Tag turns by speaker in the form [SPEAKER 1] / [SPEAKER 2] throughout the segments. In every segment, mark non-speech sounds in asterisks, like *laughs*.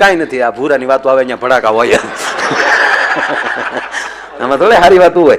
[SPEAKER 1] કાંઈ નથી. આ ભૂરાની વાતો આવે અહીંયા ભડાકા હોય. આમાં થોડી સારી વાત હોય.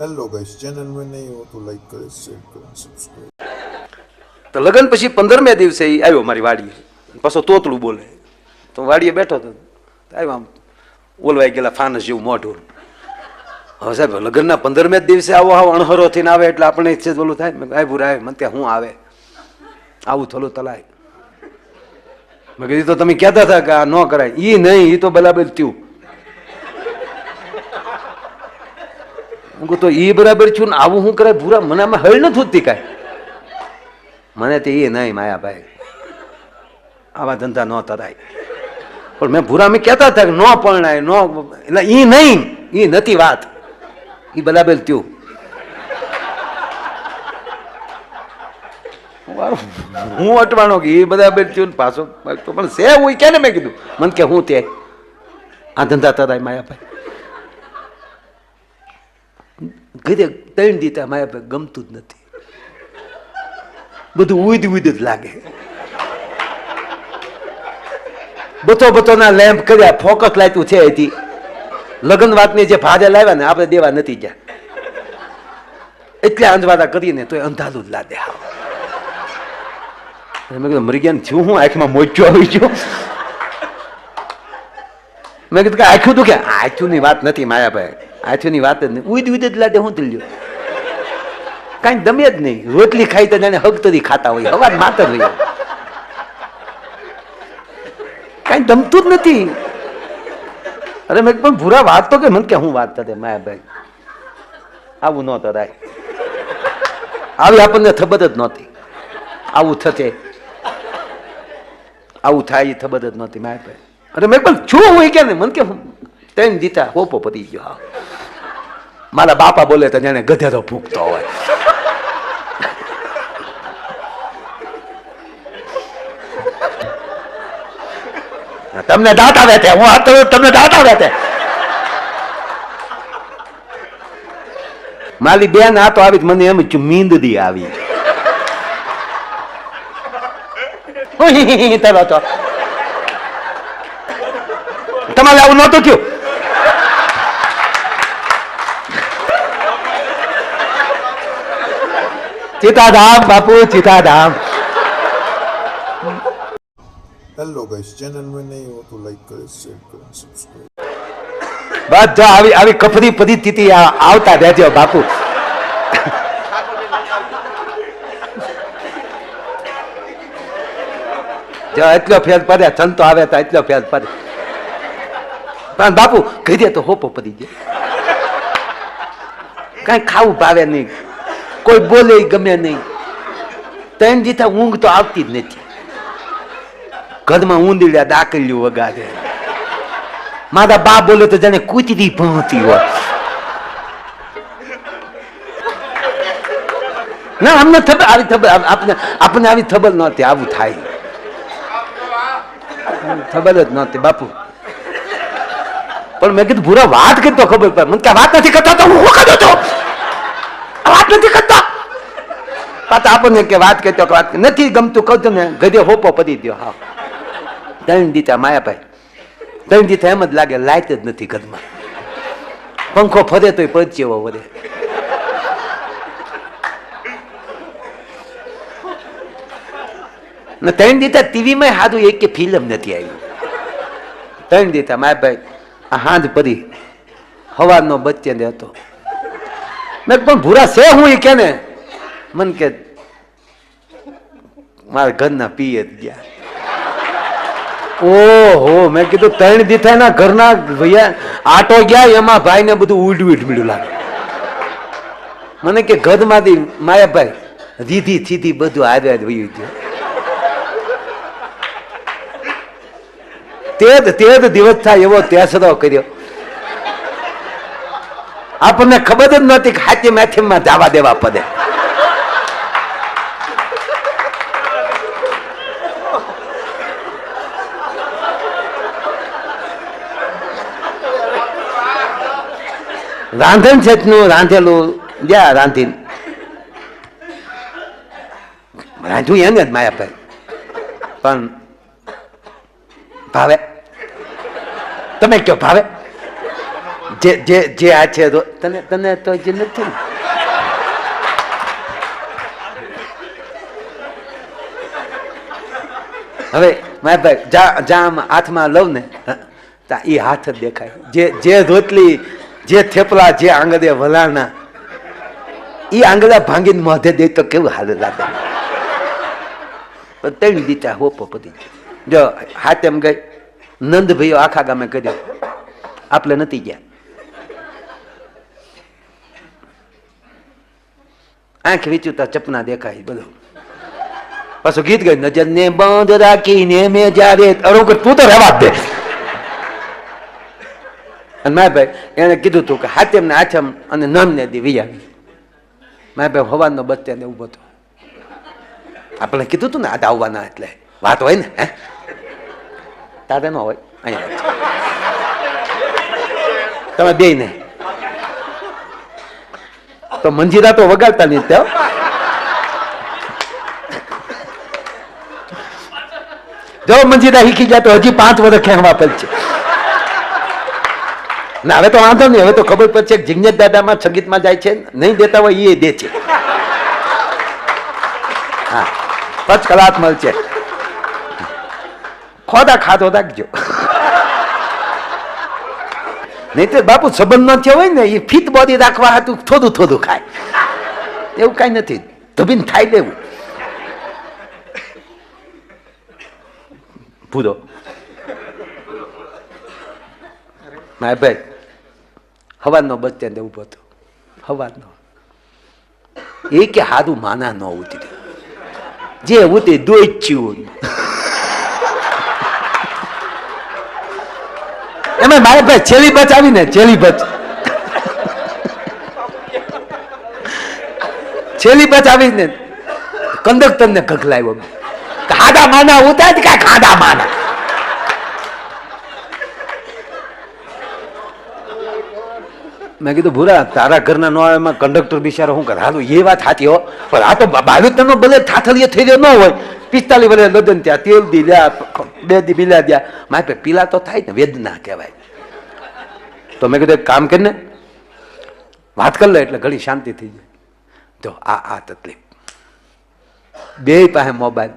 [SPEAKER 2] હેલો ગાઈસ ચેનલ મે નહીં હો તો લાઈક કરે શેર કરે સબસ્ક્રાઇબ
[SPEAKER 1] તો લગન પછી 15મે દિવસે આવ્યો મારી વાડી પાછો તોતળું બોલે. તો વાડીએ બેઠો તો આવ્યો આમ ઓલવાઈ ગયેલા ફાનસ જેવું મોઢું. હવે સાહેબ લગ્નના પંદરમે દિવસે આવો આવો અણહરો થઈને આવે એટલે આપણે જ છે બોલું થાય. આવ્યું રાય મને ત્યાં હું આવે? આવું થોડું તલાય. મેં કીધું તો તમે કહેતા હતા કે આ ન કરાય. એ નહીં એ તો બરાબર થયું. હું તો એ બરાબર થયું ને આવું શું કરાય? ભૂરા, મને આમાં હળ નથી હોતી કાંઈ. મને તે એ નહીં, માયાભાઈ. આવા ધંધા ન તરાય પણ મેં ભૂરા, મેં કહેતા હતા કે ન પરણાય, ન એટલે એ નહીં એ નથી વાત. એ બરાબર થયું. હું અટવાનો કે એ બધા થયું ને પાછો. તો પણ સે હું કે મેં કીધું? મને કે હું તે. આ ધંધા તરાય માયાભાઈ. કીધે ત્રણ દીતા માયાભાઈ ગમતું જ નથી. બધું ઉધ ઉઈદ જ લાગે. બતો બતો ના લેમ્પ કર્યા, ફોકસ લાઈતું છે હજી લગ્ન વાતની જે ભાજે લાવ્યા ને આપણે દેવા નથી ગયા. એટલે અંધવાદા કરીને તો અંધાલું જ લાદે હાવ. મેં કીધું મરી ગયા થયું હું આંખમાં મોચ્યો આવી ગયો મેં કીધું કે આખું તું કે આખું ની વાત નથી માયાભાઈ આખું ની વાત જ નહીં ઉદ ઉઈદ જ લાદે હું લ્યો કાંઈ દમે જ નહીં રોટલી ખાઈ તો જાણે હગ તરી ખાતા હોય હવા માતર હોય કાંઈ દમતું જ નથી અરે મેં પણ ભૂરા વાત તો કે મને કે હું વાત થતી માયાભાઈ આવું ન તરાય આવી આપણને ખબર જ નહોતી આવું થશે આવું થાય એ ખબર જ નહોતી માયાભાઈ અરે મેં પણ છું હું કે મને કે, હું દીતા હોપો પતી ગયો. હા. મારા બાપા બોલે તો જાણે ગધેડો ભૂખતો હોય. *laughs* તમને દાંત આવે છે, હું હાથ તમને દાંત આવે છે. મારી બેન આ તો આવી મને એમ મીંદડી આવી. ઉહી તો તમારે આવું નતું થયું ચિતાધામ બાપુ ચિતાધામ
[SPEAKER 2] હેલો ગાઈસ ચેનલ મે નહીં હો તો લાઈક કરે શેર કરો સબસ્ક્રાઇબ
[SPEAKER 1] બસ જો આવી આવી કપરી પરિસ્થિતિ આવતા રહેજો બાપુ. એટલો ફેર પડે સંતો આવે તો એટલો ફેર પડે. પણ બાપુ, ઘરે તો હોપો પડી જાય કઈ ખાવું ભાવે નહીં. કોઈ બોલે ગમે નહીં. ત્રણ જીતા ઊંઘ તો આવતી જ નથી. ઘરમાં ઊંધીડ્યા દાકલ્યું વગાડે. મારા બા બોલે તો જાણે કૂતરી પહોંચી હોય. ના, અમને ખબર, આવી ખબર આપને આપણને આવી ખબર નહોતી, આવું થાય. ખબર જ નહોતી, બાપુ. પણ મેં કીધું, ભૂરા વાત કરતો ખબર પડે. મને કે વાત નથી કરતા તો હું શું કરું હતો વાત નથી કરતા. પાછા આપણને કે વાત કરતો કે વાત નથી ગમતું, કહું ને ગધે હોપો પડી દો હા. ત્રણ દીતા માયાભાઈ. ત્રણ દીતા એમ જ લાગે, લાઈટ જ નથી ઘરમાં. પંખો ફરે તોય પરચેવો વરે ને ત્રણ દીતા ટીવીમાં સાધુ એક કે ફિલ્મ નથી આવી ત્રણ દીતા માયાભાઈ આ હાંજ પરી હવાનો બચ્ચે હતો. મેં પણ ભૂરા છે હું એ કે ને મન કે, મારા ઘરના પીએ જ ગયા. ઓહો, મેં કીધું, ત્રણ દીઠા ના ઘરના ભૈયા, આટો ગયા, એમાં ભાઈ ને બધું ઉડ ઉડ મળ્યું લાગે. મને કે, ઘરમાંથી માયાભાઈ રીધી સીધી બધું આવ્યા જ વયું ગયું તે જ તે જ દિવસ થાય એવો તેસરો કર્યો. આપણને ખબર જ નહોતી કે હાથી મેથીમાં જવા દેવા પડે. રાંધણ છતનું રાંધેલું, જ્યાં રાંધી. રાંધ્યું એને જ માયા પણ ભાવે તમે કયો ભાવે? જે જે જે આ છે તો તને તને તો જે નથી હવે, મારા ભાઈ, જા જામ હાથમાં લઉં ને તા એ હાથ જ દેખાય. જે જે ધોતલી, જે થેપલા, જે આંગળે વલાણા એ આંગળા ભાંગીને મોઢે દે તો કેવું હાલ લાગે? પણ દીતા હોપો પતી જો, હાથ એમ ગઈ નંદ ભાઈઓ આખા ગામે કર્યો આપણે નથી ગયા. આંખ વિચુતા ચપના દેખાય બધું. પાછું ગીત ગઈ નજર ને બંધ રાખીને મેં જ્યારે અરુણ તું તો રહેવા દે. અને મારા ભાઈ એને કીધું તું કે હાથેમ ને આથમ અને નમ ને દી વિયા. મારા ભાઈ હવાનો બસ ને ઊભો હતો આપણે કીધું તું ને આ આવવાના એટલે. વાત હોય ને, હે? તારે ન હોય અહીંયા તમે બે ને તો મંજીરા તો વગાડતા નહીં ત્યાં જો મંજીરા શીખી જાય તો હજી પાંચ વર્ષ ખ્યાલ વાપેલ છે ના હવે તો વાંધો નહીં હવે તો ખબર પડશે જિજ્ઞેશ દાદામાં સંગીતમાં જાય છે નહીં દેતા હોય એ દે છે હા પચ કલાક મળશે ખોદા ખાધો રાખજો. નહીં તો બાપુ સંબંધ ન થયો હોય ને એ ફીત બોડી રાખવા હતું થોડું થોડું ખાય. એવું કાંઈ નથી. ધબીન ખાઈ લેવું. ભૂલો. માય ભાઈ હવાનો સ્ટેન્ડ ઊભો હતો. હવાનો એ કે હારું માના ન ઉતરી જે ઉતરી દોચ્યું. એમાં મારે ભાઈ છેલ્લી બચ આવી ને છેલ્લી બચ. છેલ્લી બચ આવી ને કંડક્ટર ને કકલાયો ખાડા માના ઉતાર કે ખાડા માના. મેં કીધું, ભૂરા, તારા ઘરના નો આવે, એમાં કંડક્ટર બિચારો શું કરે? હાલું, એ વાત સાચી હો. પણ આ તો બાવીસ ભલે થાથલીએ થઈ ગયો ન હોય. પિસ્તાલીસ વર્ષે લગ્ન ત્યાં તેલ દી લ્યા, બે દી બિલા દ્યા મારે પીલા તો થાય ને, વેદના કહેવાય. તો મેં કીધું, એક કામ કરીને વાત કરી લે, એટલે ઘણી શાંતિ થઈ જાય. તો આ આ તકલીફ. બે પાસે મોબાઈલ.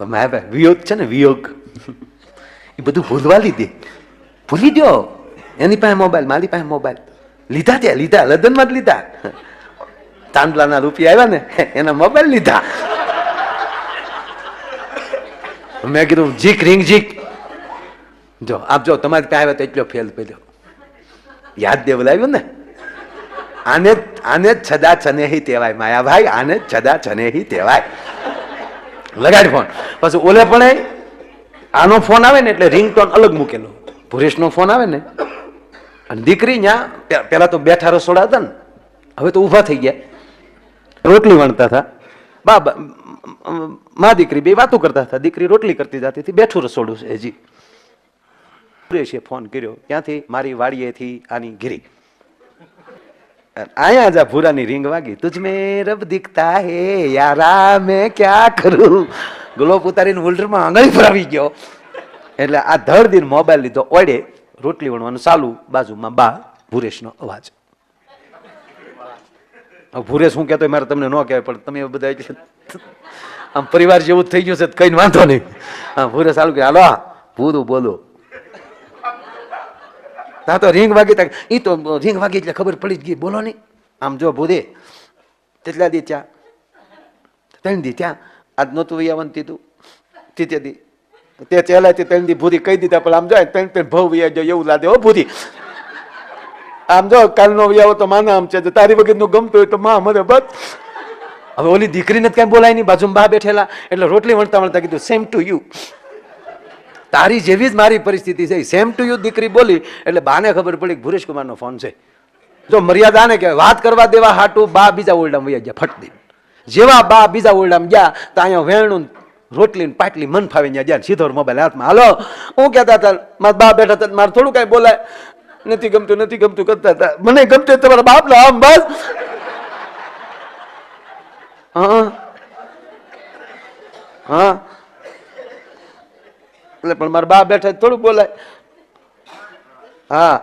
[SPEAKER 1] મારા ભાઈ વિયોગ છે ને, વિયોગ. એ બધું ભૂલવા લીધી ભૂલી દો એની પાસે મોબાઈલ, મારી પાસે મોબાઈલ. લીધા ત્યાં, લીધા, લગ્નમાં જ લીધા. તાંડલાના રૂપિયા આવ્યા ને, એના મોબાઈલ લીધા. મેં કીધું, જીક, રિંગ જીક. જો આપ જો તમારી ત્યાં આવ્યા તો એટલો ફેલ પેલો યાદ દેવ લાવ્યું ને? આને આને જ છદા છનેહી કહેવાય માયાભાઈ આને જ છદા છનેહી કહેવાય. લગાડ ફોન. પછી ઓલે પણ આનો ફોન આવે ને એટલે રિંગટોન અલગ મૂકેલો. ભુરેશનો ફોન આવે ને અને દીકરી ત્યાં પેલા તો બેઠા રસોડા હતા ને હવે તો ઊભા થઈ ગયા. રોટલી વણતા હતા. બા, મા દીકરી બે વાતો કરતા હતા. દીકરી રોટલી કરતી જતી હતી બેઠું રસોડું છે હજી. સુરેશે ફોન કર્યો. ક્યાંથી મારી વાડીએથી આની ગીરી આયા જા ભૂરાની રીંગ વાગી. તુજમે રબ દિખતા હે, યારા મેં ક્યાં કરું? ગ્લોબ ઉતારીને ઉલ્ટરમાં આંગળી ફરાવી ગયો. એટલે આ ધડ દિન મોબાઈલ લીધો. ઓડે રોટલી વણવાનું ચાલુ. બાજુમાં બા, ભૂરેશનો અવાજ. ભૂરેશ હું કહેતો મારે તમને ન કહેવાય, પણ તમે બધા આમ પરિવાર જેવું થઈ ગયું છે કઈ વાંધો નહીં. હા, ભૂરેશ ચાલુ કે હાલો ભૂરું બોલો. ના તો રીંગ વાગી તા. એ તો રીંગ વાગી એટલે ખબર પડી જ ગઈ. બોલો નહીં આમ જો ભૂરે તેટલા દી ત્યાં ત્રણ દી ત્યાં આજ નહોતું વૈયાવન તીધું તીતે. દી. તે ચેલાથી ત્રણ દી ભૂરી કહી દીધા. પણ આમ જાય ત્રણ ત્રણ ભવ વૈયા જાય એવું લાગે. હો ભૂરી આમ જો કાલનો વૈયાવો તો માના આમ છે. તારી વગરનું ગમતું હોય તો માં મને બસ. હવે ઓલી દીકરીને કાંઈ બોલાય નહીં. બાજુમાં બા બેઠેલા. એટલે રોટલી વણતા વણતા કીધું સેમ ટુ યુ તારી જેવી જ મારી પરિસ્થિતિ છે. સેમ ટુ યુ દીકરી બોલી, એટલે બાને ખબર પડી કે ભુરેશ કુમારનો ફોન છે. જો મર્યાદા ને કે વાત કરવા દેવા હાટું, બા બીજા ઓરડામાં વૈયા ગયા, ફટ દે. જેવા બા બીજા ઓરડામાં ગયા, તો અહીંયા વેણું, રોટલી ને પાટલી મન ફાવી ગયા ગયા સીધો મોબાઈલ હાથમાં. હાલો, હું કહેતા હતા, મારા બા બેઠા હતા, મારે થોડું કાંઈ બોલાય. નથી ગમતું નથી ગમતું, કરતા હતા. મને ગમતું તમારા બાપ આમ બસ. હા. હા. એટલે પણ મારા બા બેઠા થોડું બોલાય. હા.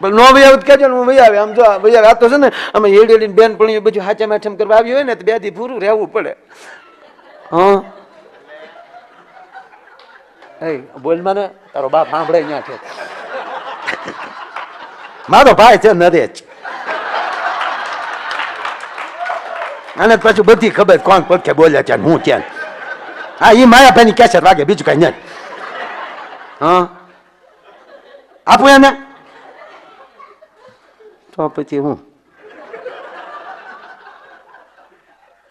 [SPEAKER 1] પણ નો ભાઈ આવું કેજો ને, હું ભાઈ આવે. આમ જો ભાઈ આવે. આ તો છે ને અમે એડી બેન પણ બધું હાચા માઠમ કરવા આવી હોય ને, તો બે દી પૂરું રહેવું પડે. હા. બોલ મને, તારો બાપ સાંભળે અહીંયા છે. મારો ભાઈ છે નરેશ. અને પછી બધી ખબર કોણ પડખે બોલ્યા છે હું ને. હા એ માયાભાઈની કેસર વાગે, બીજું કઈ નહીં. હા? આપું એને? તો પછી હું?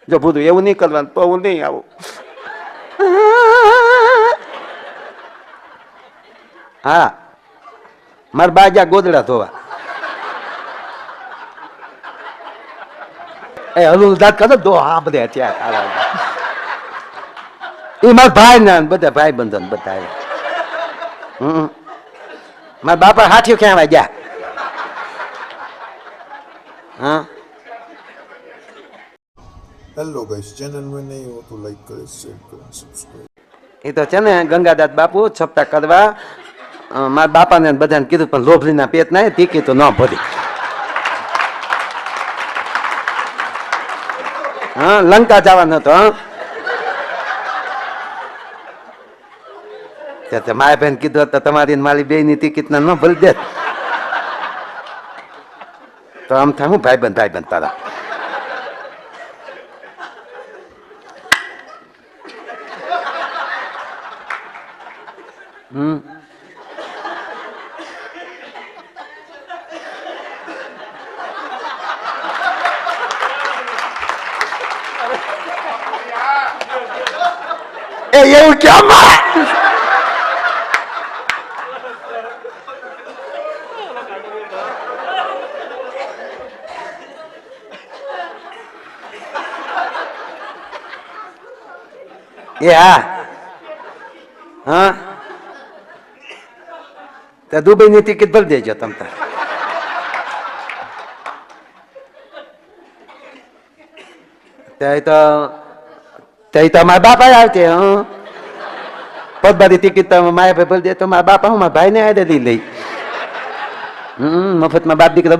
[SPEAKER 1] જો બધું એવું નહીં કરવાનું, તો હું નહીં આવું. હા, મારા બા ગોદડા ધોવા. એ હલુ દાંત કરો દો હા બધે ત્યાં એ મારા ભાઈ ના બધા ભાઈ બંધન બધા હમ. મારા બાપા હાથીઓ ક્યાં વાગ્યા હા.
[SPEAKER 2] હેલો ગાઈસ ચેનલ મે નહીં હો તો લાઈક કરે શેર કરે સબસ્ક્રાઇબ
[SPEAKER 1] એ તો છે ને ગંગાદાસ બાપુ છપટા કરવા મારા બાપાને બધાને કીધું પણ લોભલીના પેટ ના તીકી તો ન ભરી. હા લંકા જવાનું હતો હા. તે મારા બેન કીધું તો તમારી મારી બે ની ટિકિટ ના ભરી દે તો આમ થાય, હું ભાઈ બંધ ભાઈ બંધ તારા એ એવું કેમ એ હા હા તો દુબઈની ટિકિટ ભરી દેજો તમ તાર ત્યાં તો ત્યાં તો મારા બાપા આવતે હં પદબારી ટિકિટ તો માયા ભાઈ ભરી દે તો મારા બાપા હું મારા ભાઈને આદે લઈ લઈ હમ મફતમાં બાપ દીકરો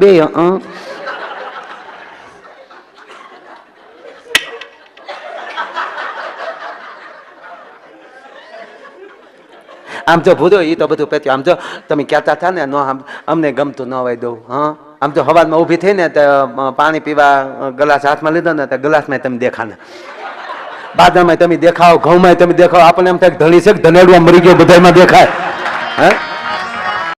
[SPEAKER 1] આમ જો ભૂરો એ તો બધું પેત્યું આમ જો તમે કહેતા હતા ને, નો અમને ગમતું ન હોય દઉં, હા? આમ તો હવામાં ઊભી થઈ ને, તો પાણી પીવા ગ્લાસ હાથમાં લીધો ને, તો ગ્લાસમાં તમે દેખાને. બાદામાં તમે દેખાવ ઘઉંમાં તમે દેખાવ. આપણને એમ થાય ધણી છે ધનેડવા મરી ગયો બધામાં દેખાય. હે?